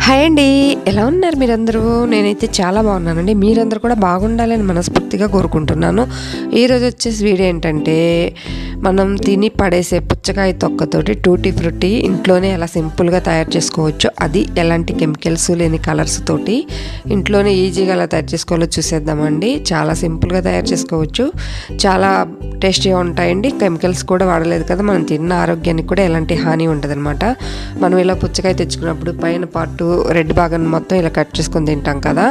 Hi అండి. ఎలా ఉన్నారు మీరందరూ? నేనైతే చాలా బాగున్నానండి. మీరందరూ కూడా బాగుండాలని మనస్ఫూర్తిగా కోరుకుంటున్నాను. ఈరోజు వచ్చేసి వీడియో ఏంటంటే మనం తిని పడేసే పుచ్చకాయ తొక్కతోటి టూటీ ఫ్రూటీ ఇంట్లోనే ఎలా సింపుల్గా తయారు చేసుకోవచ్చు. అది ఎలాంటి కెమికల్స్ లేని కలర్స్ తోటి ఇంట్లోనే ఈజీగా ఎలా తయారు చేసుకోవాలో చూసేద్దామండి. చాలా సింపుల్గా తయారు చేసుకోవచ్చు. చాలా టేస్టీగా ఉంటాయండి. కెమికల్స్ కూడా వాడలేదు కదా మనం తిన్న ఆరోగ్యానికి కూడా ఎలాంటి హాని ఉండదన్నమాట. మనం ఇలా పుచ్చకాయ తెచ్చుకున్నప్పుడు పైన పార్ట్ రెడ్ భాగాన్ని మొత్తం ఇలా కట్ చేసుకొని తింటాం కదా.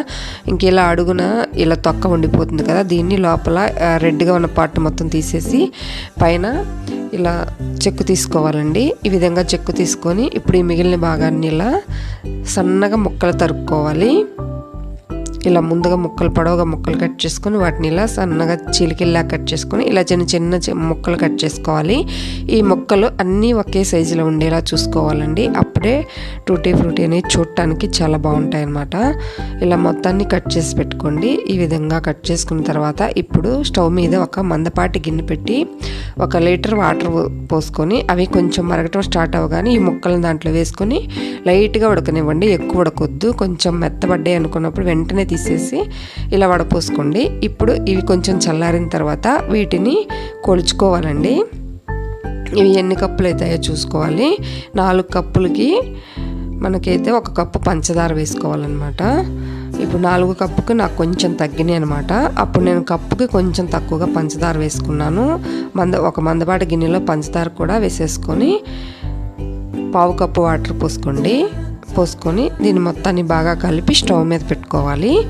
ఇంక ఇలా అడుగున ఇలా తొక్క ఉండిపోతుంది కదా దీన్ని లోపల రెడ్గా ఉన్న పార్ట్ మొత్తం తీసేసి పైన ఇలా చెక్కు తీసుకోవాలండి. ఈ విధంగా చెక్కు తీసుకొని ఇప్పుడు ఈ మిగిలిన భాగాన్ని ఇలా సన్నగా ముక్కలు తరుక్కోవాలి. ఇలా ముందుగా ముక్కలు పొడవుగా ముక్కలు కట్ చేసుకొని వాటిని ఇలా సన్నగా చిలికిల్లా కట్ చేసుకొని ఇలా చిన్న చిన్న ముక్కలు కట్ చేసుకోవాలి. ఈ ముక్కలు అన్నీ ఒకే సైజులో ఉండేలా చూసుకోవాలండి. అప్పుడే టూటీ ఫ్రూటీ అనేది చూడటానికి చాలా బాగుంటాయి అన్నమాట ఇలా మొత్తాన్ని కట్ చేసి పెట్టుకోండి. ఈ విధంగా కట్ చేసుకున్న తర్వాత ఇప్పుడు స్టవ్ మీద ఒక మందపాటి గిన్నె పెట్టి ఒక లీటర్ వాటర్ పోసుకొని అవి కొంచెం మరగటం స్టార్ట్ అవ్వగానే ఈ ముక్కలను దాంట్లో వేసుకొని లైట్గా ఉడకనివ్వండి. ఎక్కువ ఉడకొద్దు. కొంచెం మెత్తబడ్డాయి అనుకున్నప్పుడు వెంటనే తీసేసి ఇలా వడపోసుకోండి. ఇప్పుడు ఇవి కొంచెం చల్లారిన తర్వాత వీటిని కొలుచుకోవాలండి. ఇవి ఎన్ని కప్పులు అవుతాయో చూసుకోవాలి. నాలుగు కప్పులకి మనకైతే ఒక కప్పు పంచదార వేసుకోవాలన్నమాట. ఇప్పుడు నాలుగు కప్పుకి నాకు కొంచెం తగ్గినాయి అనమాట అప్పుడు నేను కప్పుకి కొంచెం తక్కువగా పంచదార వేసుకున్నాను. మంద ఒక మందపాటి గిన్నెలో పంచదార కూడా వేసేసుకొని పావు కప్పు వాటర్ పోసుకోండి. పోసుకొని దీన్ని మొత్తాన్ని బాగా కలిపి స్టవ్ మీద పెట్టుకోవాలి.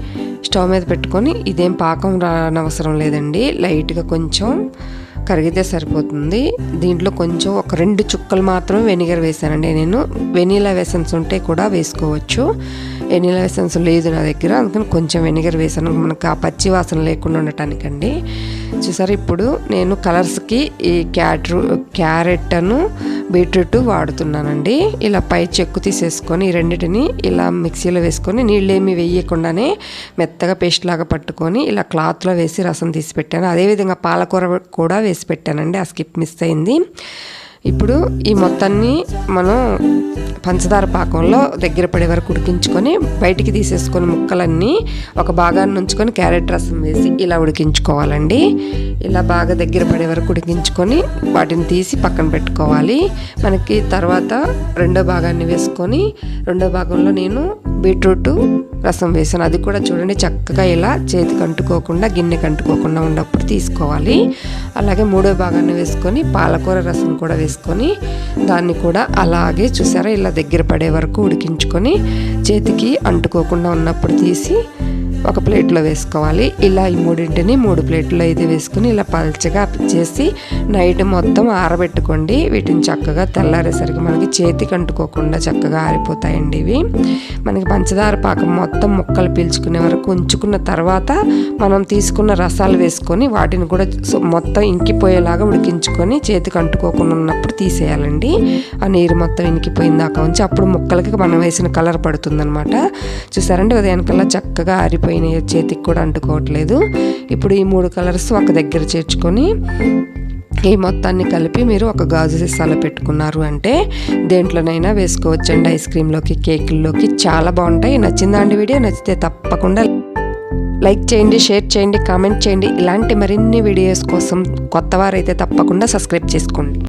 స్టవ్ మీద పెట్టుకొని ఇదేం పాకం రానవసరం లేదండి. లైట్గా కొంచెం కరిగితే సరిపోతుంది. దీంట్లో కొంచెం ఒక రెండు చుక్కలు మాత్రమే వెనిగర్ వేసానండి నేను. వెనీలా వెసన్స్ ఉంటే కూడా వేసుకోవచ్చు. వెనీలా వెసన్స్ లేదు నా దగ్గర అందుకని కొంచెం వెనిగర్ వేసాను మనకు ఆ పచ్చి వాసన లేకుండా ఉండటానికండి. చూసారు ఇప్పుడు నేను కలర్స్కి ఈ క్యాట్రు క్యారెట్ అను బీట్రూట్ వాడుతున్నానండి. ఇలా పై చెక్కు తీసేసుకొని ఈ రెండింటిని ఇలా మిక్సీలో వేసుకొని నీళ్ళు ఏమి వేయకుండానే మెత్తగా పేస్ట్ లాగా పట్టుకొని ఇలా క్లాత్లో వేసి రసం తీసి పెట్టాను. అదేవిధంగా పాలకూర కూడా వేసి పెట్టానండి. ఆ స్కిప్ మిస్ అయింది. ఇప్పుడు ఈ మొత్తాన్ని మనం పంచదార పాకంలో దగ్గర పడే వరకు ఉడికించుకొని బయటికి తీసేసుకొని ముక్కలన్నీ ఒక భాగాన్ని ఉంచుకొని క్యారెట్ రసం వేసి ఇలా ఉడికించుకోవాలండి. ఇలా బాగా దగ్గర పడే వరకు ఉడికించుకొని వాటిని తీసి పక్కన పెట్టుకోవాలి. మనకి తర్వాత రెండో భాగాన్ని వేసుకొని రెండో భాగంలో నేను బీట్రూట్ రసం వేసాను. అది కూడా చూడండి చక్కగా ఇలా చేతికి అంటుకోకుండా గిన్నెకి అంటుకోకుండా ఉన్నప్పుడు తీసుకోవాలి. అలాగే మూడో భాగాన్ని వేసుకొని పాలకూర రసం కూడా వేసుకొని దాన్ని కూడా అలాగే చూసారా? ఇలా దగ్గర పడే వరకు ఉడికించుకొని చేతికి అంటుకోకుండా ఉన్నప్పుడు తీసి ఒక ప్లేట్లో వేసుకోవాలి. ఇలా ఈ మూడింటిని మూడు ప్లేట్లో అయితే వేసుకుని ఇలా పల్చగా చేసి నైట్ మొత్తం ఆరబెట్టుకోండి. వీటిని చక్కగా తెల్లారేసరికి మనకి చేతికి అంటుకోకుండా చక్కగా ఆరిపోతాయండి ఇవి. మనకి పంచదార పాకం మొత్తం ముక్కలు పీల్చుకునే వరకు ఉంచుకున్న తర్వాత మనం తీసుకున్న రసాలు వేసుకొని వాటిని కూడా మొత్తం ఇంకిపోయేలాగా ఉడికించుకొని చేతికి అంటుకోకుండా ఉన్నప్పుడు తీసేయాలండి. ఆ నీరు మొత్తం ఇంకిపోయిన దాకా ఉంచి అప్పుడు ముక్కలకి మనం వేసిన కలర్ పడుతుందనమాట చూసారండి ఉదయానికల్లా చక్కగా ఆరిపోయినాయి చేతికి కూడా అంటుకోవట్లేదు. ఇప్పుడు ఈ మూడు కలర్స్ ఒక దగ్గర చేర్చుకొని ఈ మొత్తాన్ని కలిపి మీరు ఒక గాజు సీసాలో పెట్టుకున్నారు అంటే దేంట్లోనైనా వేసుకోవచ్చండి. ఐస్ క్రీమ్లోకి కేకుల్లోకి చాలా బాగుంటాయి. నచ్చిందా అండి వీడియో? నచ్చితే తప్పకుండా లైక్ చేయండి షేర్ చేయండి కామెంట్ చేయండి. ఇలాంటి మరిన్ని వీడియోస్ కోసం కొత్త వారైతే తప్పకుండా సబ్స్క్రైబ్ చేసుకోండి.